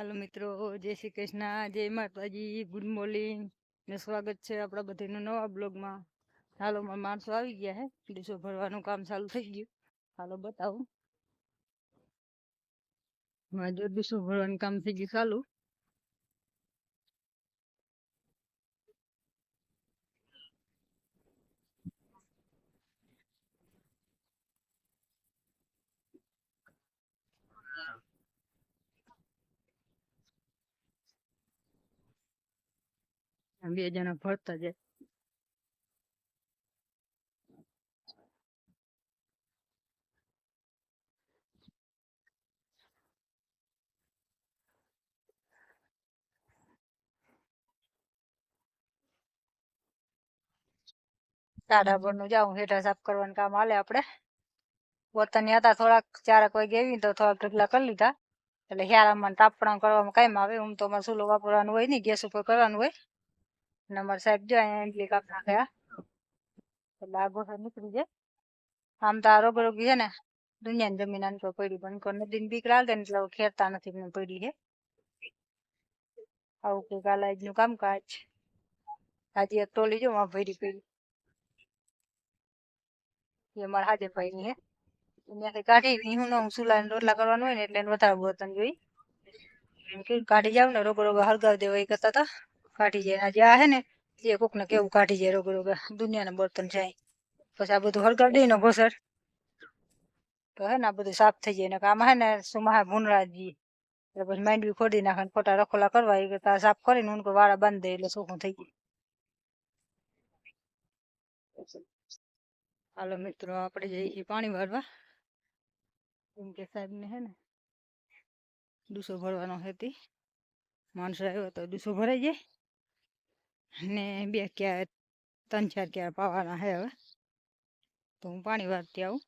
હાલો મિત્રો જય શ્રી કૃષ્ણ જય માતાજી ગુડ મોર્નિંગ ને સ્વાગત છે આપણા બધાનો નવા બ્લોગમાં હાલો માણસો આવી ગયા હે દિવસો ભરવાનું કામ ચાલુ થઈ ગયું હાલો બતાવો મારા દિવસો ભરવાનું કામ થઈ ગયું ચાલુ વેજાના ભરતા જાય સાડા બોર્ન જાઉં હેડર સેવ કરવાનો કામ આલે આપણે બોતન યાદા થોડા ચારક હોય ગેવી તો થોડા ફકલા કરી લુતા એટલે હેરા માં તાપણ કરવાનું કાઈ માવે ઉમ તો મસલોવા કરવાનું હોય ને ગેસ ઉપર કરવાનું હોય नंबर साहब जो है लेकर आ गया तो लागो से निकल जे हम तारो तो बरो की है ना दुनिया जमीन अन को कोई बन करने दिन भी करा दे मतलब तो खेत ताना थी में पड़ी है आओ के का लाइज नु काम काज आज एक टोली जो वहां भरी पड़ी ये मरहा दे पई है दुनिया से काटे नहीं हूं ना उसूला रोड लगावानो है ने एटले बता बतन जोई इनके काटे जाओ ना रो बरो हर गांव देवई करता था કાઢી જાય આજે આ હે ને એ કોક ને કેવું કાઢી જાય રોગ રોગ દુનિયાના બળતણ જાય પછી આ બધું હળગાડી ને ભોસર તો હે ને આ બધું સાફ થઈ જાય ને આમાં હે ને સુમાહે ભૂનરાજી એટલે પછી માંડવી ખોડી નાખે ને ખોટા રખોલા કરવા એ તાર સાફ કરીને હું વાળા બાંધી દે એટલે ચોખ્ખું થઈ જાય હાલો મિત્રો આપણે જઈએ પાણી ભરવા એમ કે સાહેબ ને હે ને દુસો ભરવાનો હતી માણસ આવ્યો તો દુસો ભરાઈ જાય ને બે ક્યાં ત્રણ ચાર ક્યાં પાવાના હે હવે તો હું પાણી વાળતી આવું